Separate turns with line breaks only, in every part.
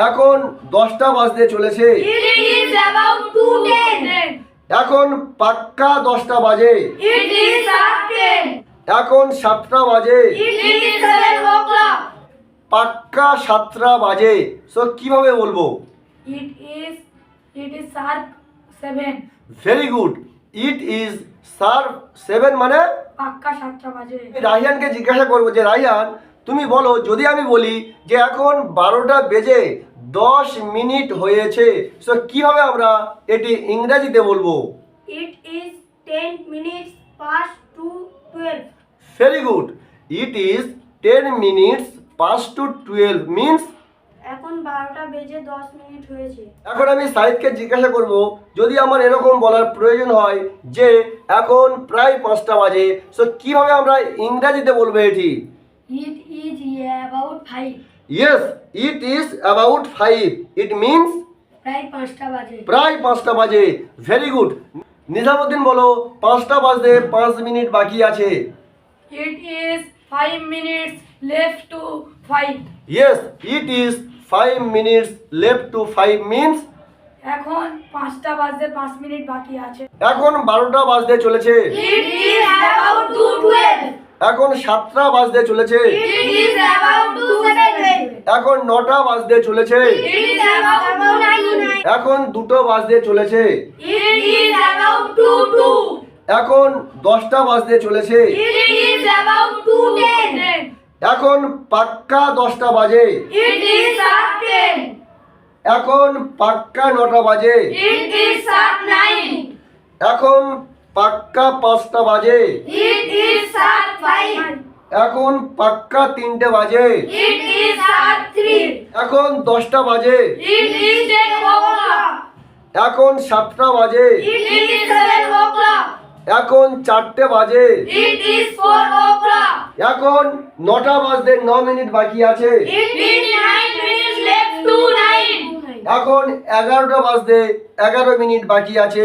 এখন দশটা বাজতে চলেছে
It is about to ten.
এখন পাক্কা দশটা বাজে. এখন সাতটা বাজে
It is seven o'clock.
পাক্কা সাতটা বাজে সো কীভাবে বলব
It is it is sharp seven.
Very good it is sharp seven মানে
পাক্কা সাতটা বাজে
রাহিয়ানকে জিজ্ঞাসা করব যে রাহিয়ান তুমি বলো যদি আমি বলি যে এখন বারোটা বেজে দশ মিনিট হয়েছে। সো কীভাবে আমরা এটি ইংরেজিতে বলব?
It is ten minutes past two twelve.
Very good it is ten minutes past two twelve means
এখন বারোটা বেজে দশ মিনিট হয়েছে।
এখন আমি সাইদকে জিজ্ঞাসা করব যদি আমার এরকম বলার প্রয়োজন হয় যে এখন প্রায় পাঁচটা বাজে সো কীভাবে আমরা ইংরেজিতে বলব এটি?
It is about five.
Yes it is about five it means
প্রায় পাঁচটা বাজে।
প্রায় পাঁচটা বাজে। ভেরি গুড নিজামুদ্দিন বলো পাঁচটা বাজতে পাঁচ মিনিট বাকি আছে।
It is five minutes left to five.
Yes it is five minutes left to five means
এখন পাঁচটা বাজতে পাঁচ মিনিট বাকি আছে।
এখন বারোটা বাজতে চলেছে।
It is about to twelve.
এখন সাতটা বাজতে চলেছে।
It is about to seven.
এখন নটা বাজতে চলেছে। এখন দুটো বাজতে চলেছে। এখন দশটা বাজতে চলেছে। এখন পাক্কা দশটা বাজে। এখন পাক্কা নটা বাজে। এখন পাক্কা পাঁচটা বাজে। এখন পাক্কা তিনটে বাজে। এখন দশটা বাজে। এখন সাতটা বাজে। এখন চারটে বাজে। এখন নটা বাজতে ন মিনিট বাকি আছে। এখন এগারোটা বাজতে এগারো মিনিট বাকি আছে।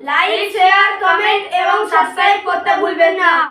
লাইক শেয়ার কমেন্ট এবং সাবস্ক্রাইব করতে ভুলবেন না।